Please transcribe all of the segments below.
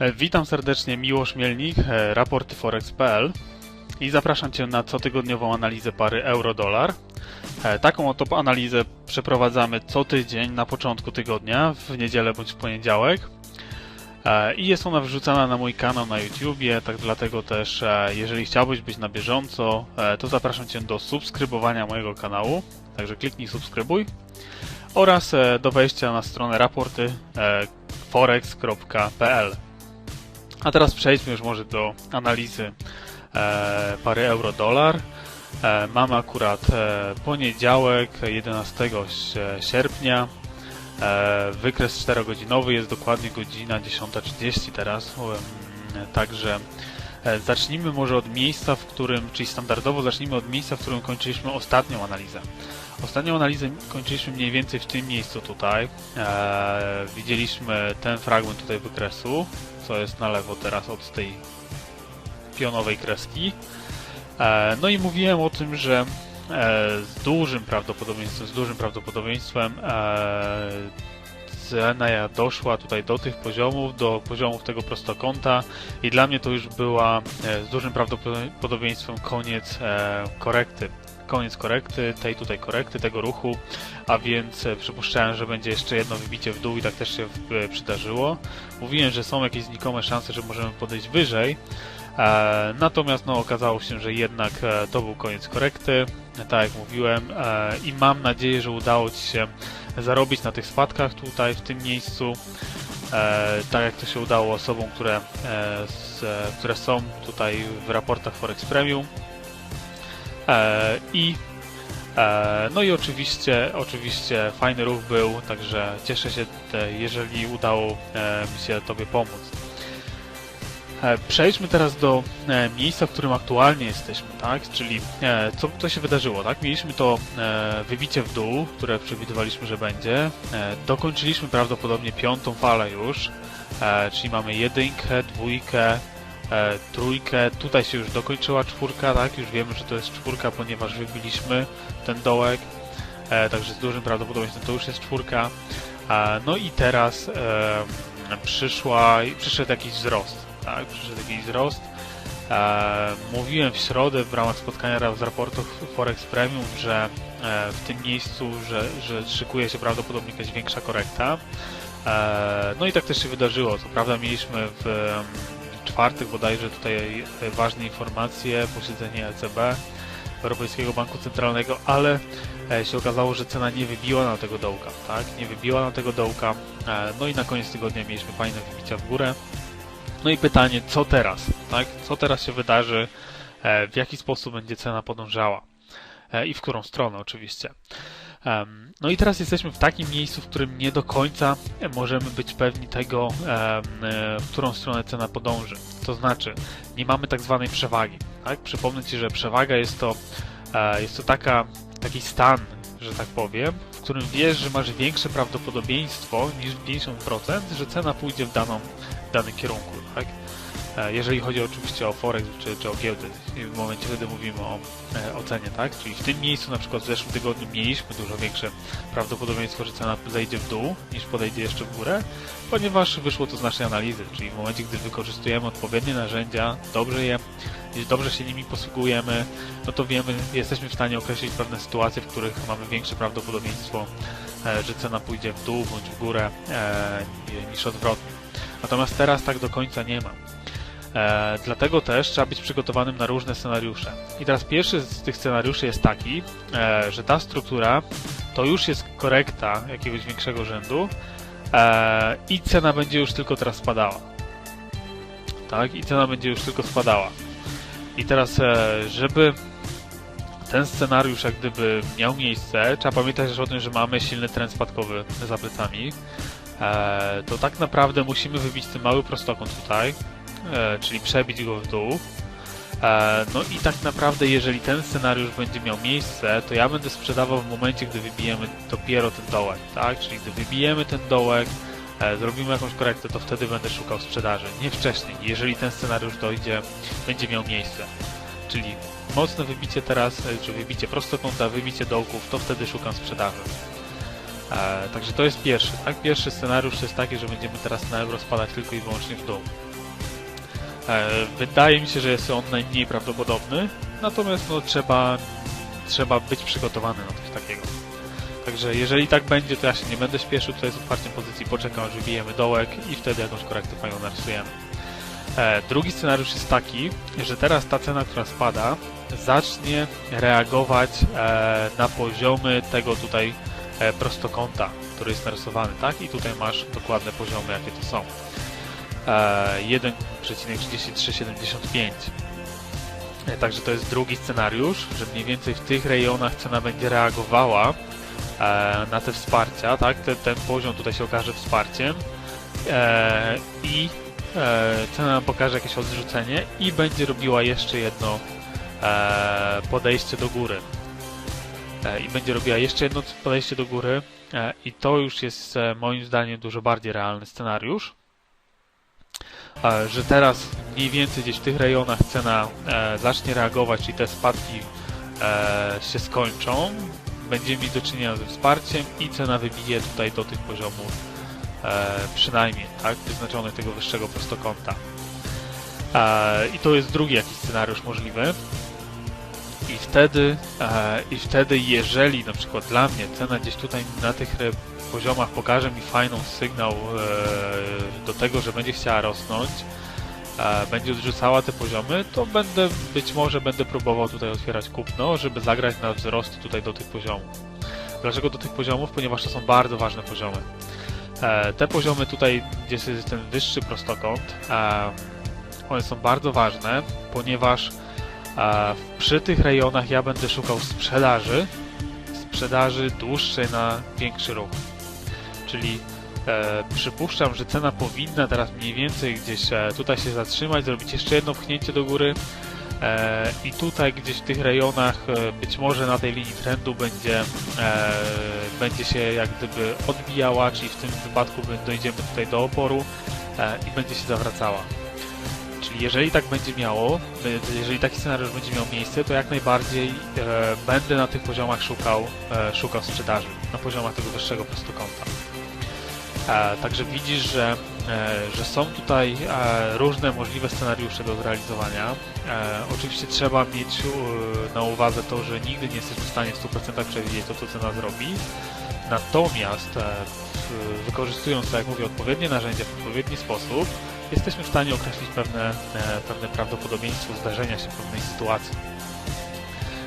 E, Witam serdecznie, Miłosz Mielnik, e, raporty Forex.pl i zapraszam Cię na cotygodniową analizę pary euro-dolar. E, Taką oto analizę przeprowadzamy co tydzień na początku tygodnia, w niedzielę bądź w poniedziałek. I jest ona wrzucana na mój kanał na YouTubie, tak dlatego też, jeżeli chciałbyś być na bieżąco, to zapraszam Cię do subskrybowania mojego kanału. Także kliknij subskrybuj oraz do wejścia na stronę raporty e, forex.pl. A teraz przejdźmy już może do analizy e, pary euro-dolar. E, mamy akurat e, poniedziałek 11 sie- sierpnia. E, wykres 4-godzinowy jest dokładnie godzina 10.30 teraz. Em, Także e, zacznijmy może od miejsca, w którym, czyli standardowo zacznijmy od miejsca, w którym kończyliśmy ostatnią analizę. Ostatnią analizę kończyliśmy mniej więcej w tym miejscu tutaj. E, widzieliśmy ten fragment tutaj wykresu, co jest na lewo teraz od tej pionowej kreski. E, no i mówiłem o tym, że e, z dużym prawdopodobieństwem, z dużym prawdopodobieństwem e, cena doszła tutaj do tych poziomów, do poziomów tego prostokąta i dla mnie to już była e, z dużym prawdopodobieństwem koniec e, korekty. Koniec korekty, tej tutaj korekty, tego ruchu, a więc e, przypuszczałem, że będzie jeszcze jedno wybicie w dół i tak też się w- przydarzyło. Mówiłem, że są jakieś znikome szanse, że możemy podejść wyżej, E, natomiast no, okazało się, że jednak e, to był koniec korekty, tak jak mówiłem, e, i mam nadzieję, że udało Ci się zarobić na tych spadkach tutaj, w tym miejscu, e, tak jak to się udało osobom, które, e, e, które są tutaj w raportach Forex Premium. E, I e, no i oczywiście, oczywiście fajny ruch był, także cieszę się, jeżeli udało e, mi się Tobie pomóc. Przejdźmy teraz do miejsca, w którym aktualnie jesteśmy, tak? Czyli co, co się wydarzyło, tak? Mieliśmy to wybicie w dół, które przewidywaliśmy, że będzie. Dokończyliśmy prawdopodobnie piątą falę już, czyli mamy jedynkę, dwójkę, e, trójkę. Tutaj się już dokończyła czwórka, tak? Już wiemy, że to jest czwórka, ponieważ wybiliśmy ten dołek. E, także z dużym prawdopodobieństwem to już jest czwórka. E, no i teraz e, przyszła, przyszedł jakiś wzrost tak, przyszedł jakiś wzrost. E, mówiłem w środę w ramach spotkania z raportu Forex Premium, że e, w tym miejscu, że, że szykuje się prawdopodobnie jakaś większa korekta. E, no i tak też się wydarzyło. Co prawda mieliśmy w czwartek bodajże tutaj ważne informacje, posiedzenie ECB, Europejskiego Banku Centralnego, ale e, się okazało, że cena nie wybiła na tego dołka, tak? Nie wybiła na tego dołka. E, no i na koniec tygodnia mieliśmy fajne wybicia w górę. No i pytanie, co teraz? Tak? Co teraz się wydarzy? E, W jaki sposób będzie cena podążała? E, I w którą stronę oczywiście. No i teraz jesteśmy w takim miejscu, w którym nie do końca możemy być pewni tego, e, w którą stronę cena podąży. To znaczy, nie mamy tak zwanej przewagi. Tak? Przypomnę Ci, że przewaga jest to, e, jest to taka, taki stan, że tak powiem, w którym wiesz, że masz większe prawdopodobieństwo niż 50%, że cena pójdzie w daną w danym kierunku, tak? E, Jeżeli chodzi oczywiście o Forex czy, czy o giełdę, w momencie, kiedy mówimy o e, ocenie, tak? Czyli w tym miejscu na przykład w zeszłym tygodniu mieliśmy dużo większe prawdopodobieństwo, że cena zejdzie w dół niż podejdzie jeszcze w górę, ponieważ wyszło to z naszej analizy, czyli w momencie, gdy wykorzystujemy odpowiednie narzędzia, dobrze je, dobrze się nimi posługujemy, no to wiemy, jesteśmy w stanie określić pewne sytuacje, w których mamy większe prawdopodobieństwo, e, że cena pójdzie w dół bądź w górę e, niż odwrotnie. Natomiast teraz tak do końca nie ma. E, dlatego też trzeba być przygotowanym na różne scenariusze. I teraz pierwszy z tych scenariuszy jest taki, e, że ta struktura to już jest korekta jakiegoś większego rzędu e, i cena będzie już tylko teraz spadała. Tak? I cena będzie już tylko spadała. I teraz, e, żeby ten scenariusz jak gdyby miał miejsce, trzeba pamiętać też o tym, że mamy silny trend spadkowy za plecami. E, to tak naprawdę musimy wybić ten mały prostokąt tutaj, czyli przebić go w dół. E, no i tak naprawdę, jeżeli ten scenariusz będzie miał miejsce, to ja będę sprzedawał w momencie, gdy wybijemy dopiero ten dołek, tak? Czyli gdy wybijemy ten dołek, e, zrobimy jakąś korektę, to wtedy będę szukał sprzedaży, nie wcześniej, jeżeli ten scenariusz dojdzie, będzie miał miejsce. Czyli mocne wybicie teraz, e, czy wybicie prostokąta, wybicie dołków, to wtedy szukam sprzedaży. E, także to jest pierwszy, tak? Pierwszy scenariusz jest taki, że będziemy teraz na euro spadać tylko i wyłącznie w dół. E, wydaje mi się, że jest on najmniej prawdopodobny, natomiast no, trzeba, trzeba być przygotowany na coś takiego. Także jeżeli tak będzie, to ja się nie będę śpieszył tutaj z otwarciem pozycji, poczekam aż wybijemy dołek i wtedy jakąś korektę fajną narysujemy. E, drugi scenariusz jest taki, że teraz ta cena, która spada, zacznie reagować e, na poziomy tego tutaj prostokąta, który jest narysowany, tak? I tutaj masz dokładne poziomy, jakie to są. E, 1,3375. E, Także to jest drugi scenariusz, że mniej więcej w tych rejonach cena będzie reagowała e, na te wsparcia, tak? Ten, ten poziom tutaj się okaże wsparciem e, i e, cena pokaże jakieś odrzucenie i będzie robiła jeszcze jedno e, podejście do góry. E, I będzie robiła jeszcze jedno podejście do góry e, i to już jest e, moim zdaniem dużo bardziej realny scenariusz. Że teraz mniej więcej gdzieś w tych rejonach cena e, zacznie reagować, czyli te spadki e, się skończą, będziemy mieć do czynienia ze wsparciem i cena wybije tutaj do tych poziomów e, przynajmniej, tak, wyznaczonych tego wyższego prostokąta. I to jest drugi jakiś scenariusz możliwy. I wtedy, I wtedy, jeżeli na przykład dla mnie cena gdzieś tutaj na tych poziomach pokaże mi fajną sygnał e, do tego, że będzie chciała rosnąć, będzie odrzucała te poziomy, to będę, być może będę próbował tutaj otwierać kupno, żeby zagrać na wzrost tutaj do tych poziomów. Dlaczego do tych poziomów? Ponieważ to są bardzo ważne poziomy. E, te poziomy tutaj, gdzie jest ten wyższy prostokąt, e, one są bardzo ważne, ponieważ przy tych rejonach ja będę szukał sprzedaży, sprzedaży dłuższej na większy ruch. Czyli e, przypuszczam, że cena powinna teraz mniej więcej gdzieś e, tutaj się zatrzymać, zrobić jeszcze jedno pchnięcie do góry e, i tutaj gdzieś w tych rejonach e, być może na tej linii trendu będzie, e, będzie się jak gdyby odbijała, czyli w tym wypadku my dojdziemy tutaj do oporu e, i będzie się zawracała. Czyli jeżeli tak będzie miało, jeżeli taki scenariusz będzie miał miejsce, to jak najbardziej e, będę na tych poziomach szukał, e, szukał sprzedaży, na poziomach tego wyższego prostokąta. Także widzisz, że, e, że są tutaj e, różne możliwe scenariusze do zrealizowania. E, oczywiście trzeba mieć na uwadze to, że nigdy nie jesteśmy w stanie w 100% przewidzieć to, co cena zrobi. Natomiast wykorzystując, tak jak mówię, odpowiednie narzędzia w odpowiedni sposób, jesteśmy w stanie określić pewne, pewne prawdopodobieństwo zdarzenia się pewnej sytuacji.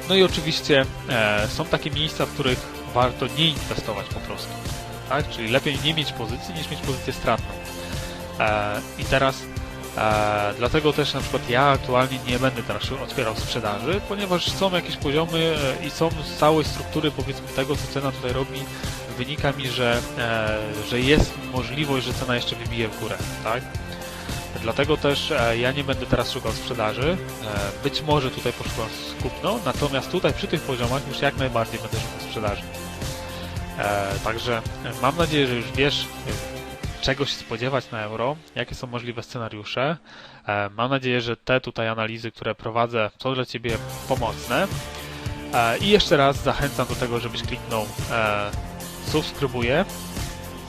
No i oczywiście są takie miejsca, w których warto nie inwestować po prostu. Tak? Czyli lepiej nie mieć pozycji, niż mieć pozycję stratną. E, I teraz e, dlatego też na przykład ja aktualnie nie będę teraz otwierał sprzedaży, ponieważ są jakieś poziomy e, i są z całej struktury powiedzmy tego, co cena tutaj robi, wynika mi, że, e, że jest możliwość, że cena jeszcze wybije w górę, tak? Dlatego też e, ja nie będę teraz szukał sprzedaży. E, być może tutaj poszukam kupno, natomiast tutaj przy tych poziomach już jak najbardziej będę szukał sprzedaży. E, także mam nadzieję, że już wiesz, czego się spodziewać na euro, jakie są możliwe scenariusze. E, mam nadzieję, że te tutaj analizy, które prowadzę, są dla Ciebie pomocne. E, I jeszcze raz zachęcam do tego, żebyś kliknął subskrybuję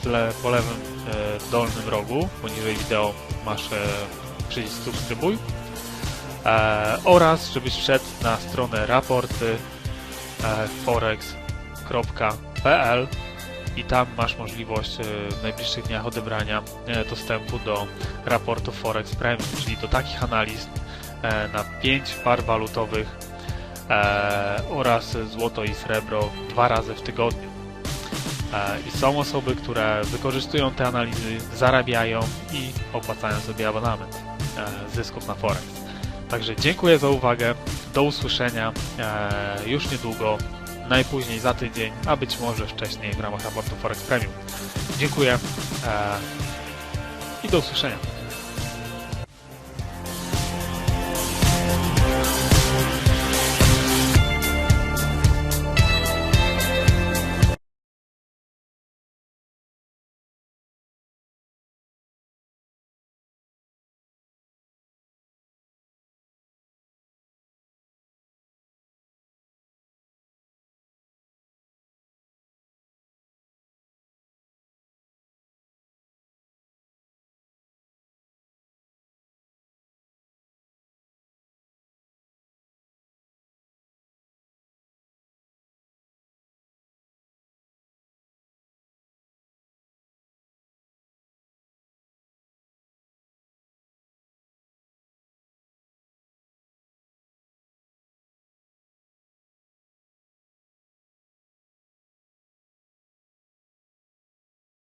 w po lewym dolnym rogu, poniżej wideo masz przycisk subskrybuj oraz żebyś wszedł na stronę raporty e, forex.pl i tam masz możliwość e, w najbliższych dniach odebrania e, dostępu do raportu Forex Premium, czyli do takich analiz e, na 5 par walutowych e, oraz złoto i srebro dwa razy w tygodniu. E, I są osoby, które wykorzystują te analizy, zarabiają i opłacają sobie abonament zysków na Forex. Także dziękuję za uwagę, do usłyszenia już niedługo, najpóźniej za tydzień, a być może wcześniej w ramach raportu Forex Premium. Dziękuję e, i do usłyszenia.